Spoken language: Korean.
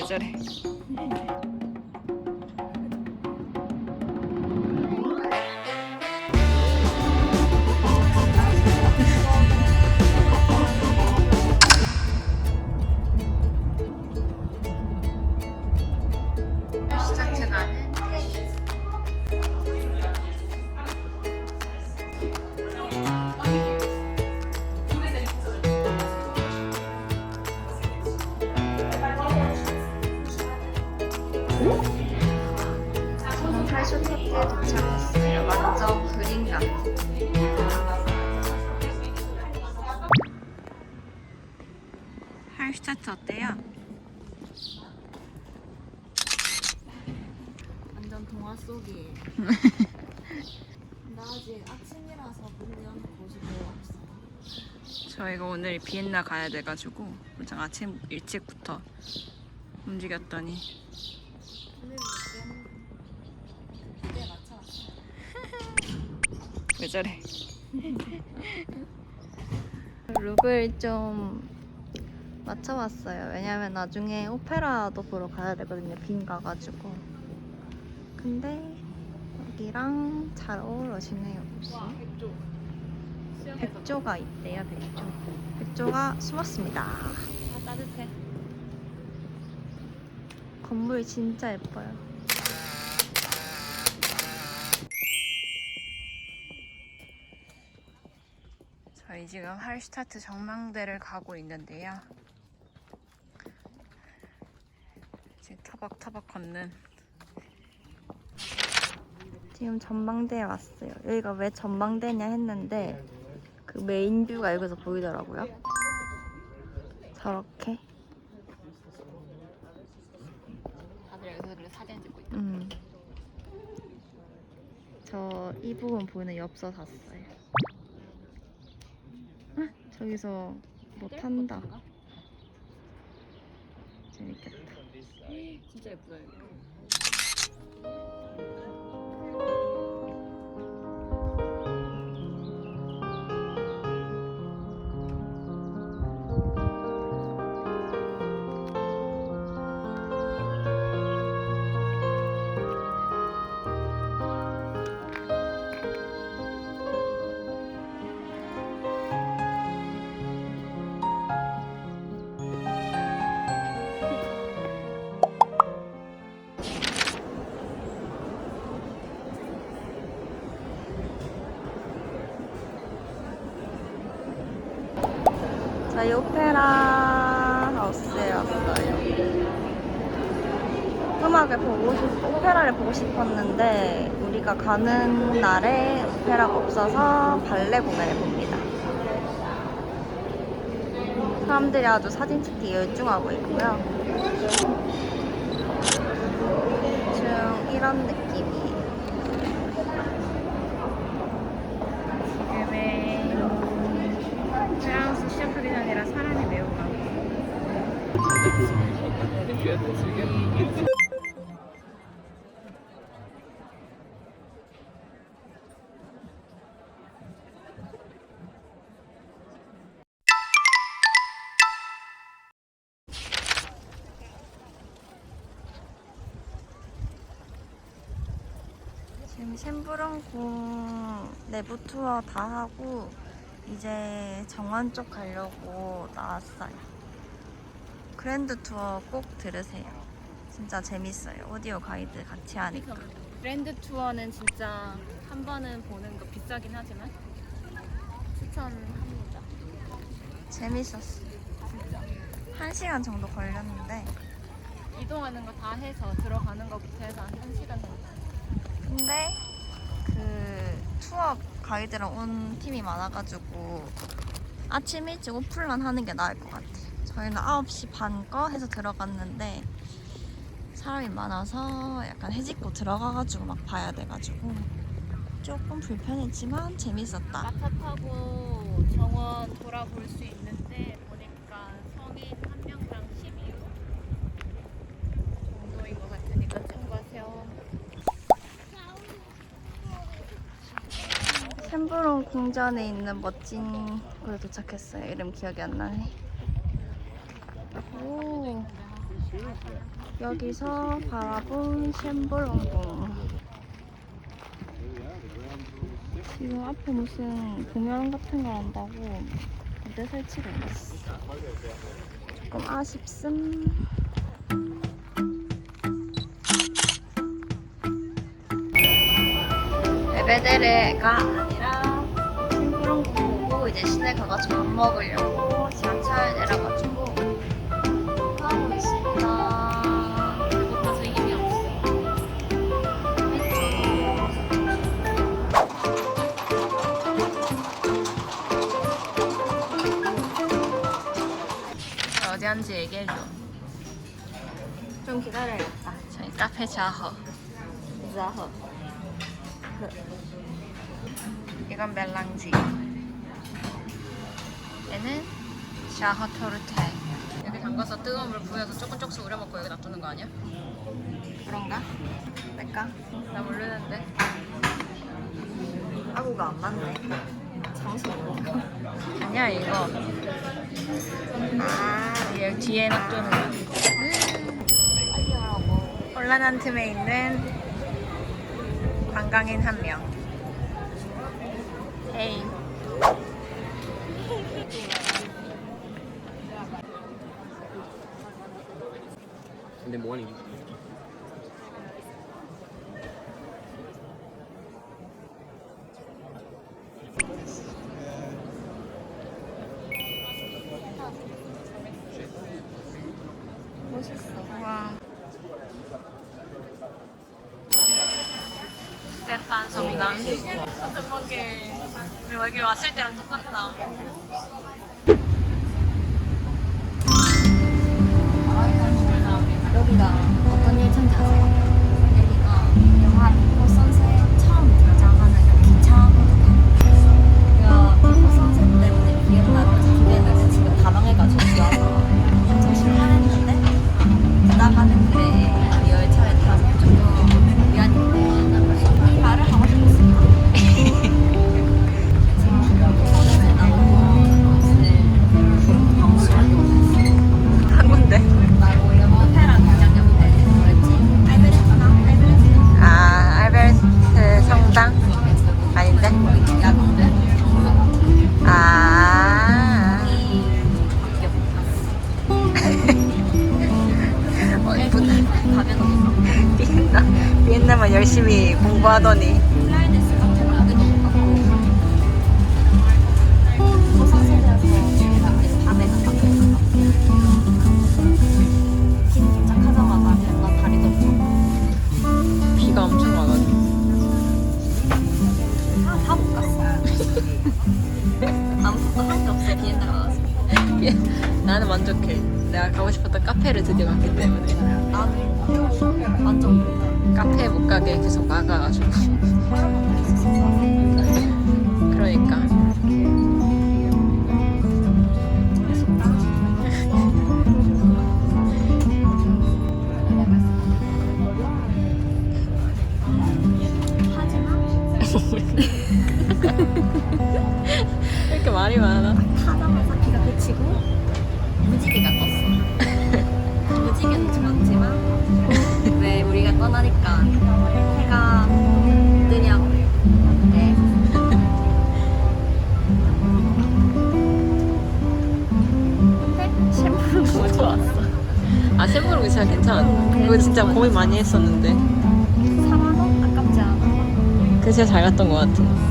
왜 저래? 도착했어요. 완전 그림. 팔쇼트 어때요? 완전 동화 속이에요. 나 아직 아침이라서 문 열어놓고 곳이 별로 없어. 저희가 오늘 비엔나 가야 돼가지고 아침 일찍부터 움직였더니 왜 저래? 룩을 좀 맞춰봤어요. 왜냐면 나중에 오페라도 보러 가야 되거든요. 빈 가가지고. 근데 여기랑 잘 어우러지네요. 옷이. 백조. 백조가 있대요. 백조. 백조가 숨었습니다. 아 따뜻해. 건물 진짜 예뻐요. 저희 지금 할슈타트 전망대를 가고 있는데요. 이제 터벅터벅 걷는. 지금 전망대에 왔어요. 여기가 왜 전망대냐 했는데 그 메인 뷰가 여기서 보이더라고요. 저렇게. 다들 여기서 사진 찍고 있다. 음. 저 이 부분 보이는 엽서 샀어요. 아, 저기서 뭐 탄다. 재밌겠다. 진짜 예쁘다 여기. 저희 오페라 하우스에 왔어요. 음악을 보고 싶, 오페라를 보고 싶었는데 우리가 가는 날에 오페라가 없어서 발레 공연을 봅니다. 사람들이 아주 사진 찍기 열중하고 있고요. 대충 이런 느낌이에요. 지금은 프랑 스 시작하기 전이라 사람이 매우 많고 지금 쉔브랑궁 내부 투어 다 하고 이제 정원 쪽 가려고 나왔어요. 그랜드 투어 꼭 들으세요. 진짜 재밌어요. 오디오 가이드 같이 하니까. 브랜드 투어는 진짜 한 번은 보는 거 비싸긴 하지만 추천합니다. 재밌었어. 진짜. 한 시간 정도 걸렸는데 이동하는 거 다 해서 들어가는 거부터 해서 한 1시간 정도. 근데 그 투어 가이드랑 온 팀이 많아가지고 아침 일찍 오픈런 하는 게 나을 것 같아. 저희는 9시 반 거 해서 들어갔는데 사람이 많아서 약간 해집고 들어가가지고 막 봐야 돼가지고 조금 불편했지만 재밌었다. 마차 타고 정원 돌아볼 수 있는데 보니까 성인 한 명당 12유로 정도인 것 같으니까 참고하세요. 샘브론 궁전에 있는 멋진 곳에 도착했어요. 이름 기억이 안 나네. 오, 여기서 바라본 쉔볼롱봉 지금 앞에 무슨 공연 같은 걸 한다고 무대 설치가 있어 조금 아쉽음 레베데레가 이제 시내 가가지고 밥 먹으려고 지하철 내려가지고 하고 있습니다 배고파서 힘이 없어. 어디 앉지 얘기해줘. 좀 기다려야겠다. 저희 카페 자허. 자허. 이건 멜랑지. 얘는 샤허 토르테. 여기 담가서 뜨거운 물 부어서 조금 조금씩 우려 먹고 여기 놔두는 거 아니야? 그런가? 뺄까? 나 모르는데. 아구가 안 맞네. 잠시만요. 아니야 이거. 아, 얘 뒤에 놔두는 거야. 빨리 하라고. 혼란한 틈에 있는 관광인 한 명. 에이. In the morning. 와. 스테판 성당. 어떡해. 우리 여기 왔을 때랑 똑같다. 어떤 다리도 없고 비가 엄청 와가지고. 다못 갔어 아무것도 할 게 없어 비엔나 가서 나는 만족해. 내가 가고 싶었던 카페를 드디어 갔기 때문에. 나는 완전 카페에 못 가게 계속 막아가지고. 그러니까. 왜 이렇게 말이 많아? 그거 진짜 고민 많이 했었는데. 4만 원 아깝지 않아. 그 진짜 잘 갔던 것 같아.